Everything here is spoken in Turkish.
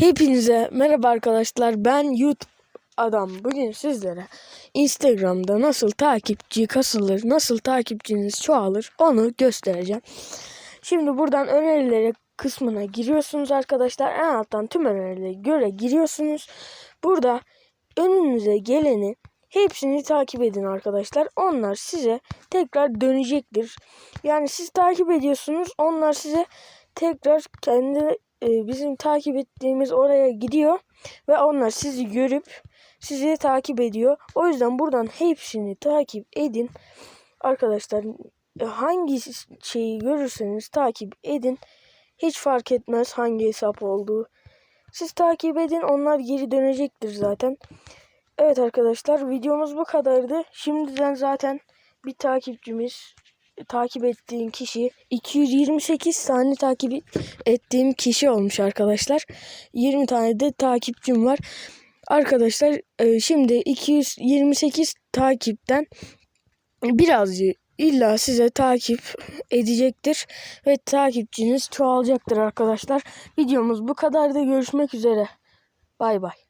Hepinize merhaba arkadaşlar. Ben YouTube adam. Bugün sizlere Instagram'da nasıl takipçi kasılır, nasıl takipçiniz çoğalır onu göstereceğim. Şimdi buradan önerileri kısmına giriyorsunuz arkadaşlar. En alttan tüm önerilere göre giriyorsunuz. Burada önünüze geleni hepsini takip edin arkadaşlar. Onlar size tekrar dönecektir. Yani siz takip ediyorsunuz. Onlar size tekrar kendi e, bizim takip ettiğimiz oraya gidiyor ve onlar sizi görüp sizi takip ediyor. O yüzden buradan hepsini takip edin. Arkadaşlar hangi şeyi görürseniz takip edin. Hiç fark etmez hangi hesap olduğu. Siz takip edin onlar geri dönecektir zaten. Evet arkadaşlar videomuz bu kadardı. Şimdiden zaten bir takipçimiz takip ettiğim kişi 228 tane takip ettiğim kişi olmuş arkadaşlar. 20 tane de takipçim var. Arkadaşlar e, şimdi 228 takipten birazcık illa size takip edecektir ve takipçiniz çoğalacaktır arkadaşlar. Videomuz bu kadardı. Görüşmek üzere. Bay bay.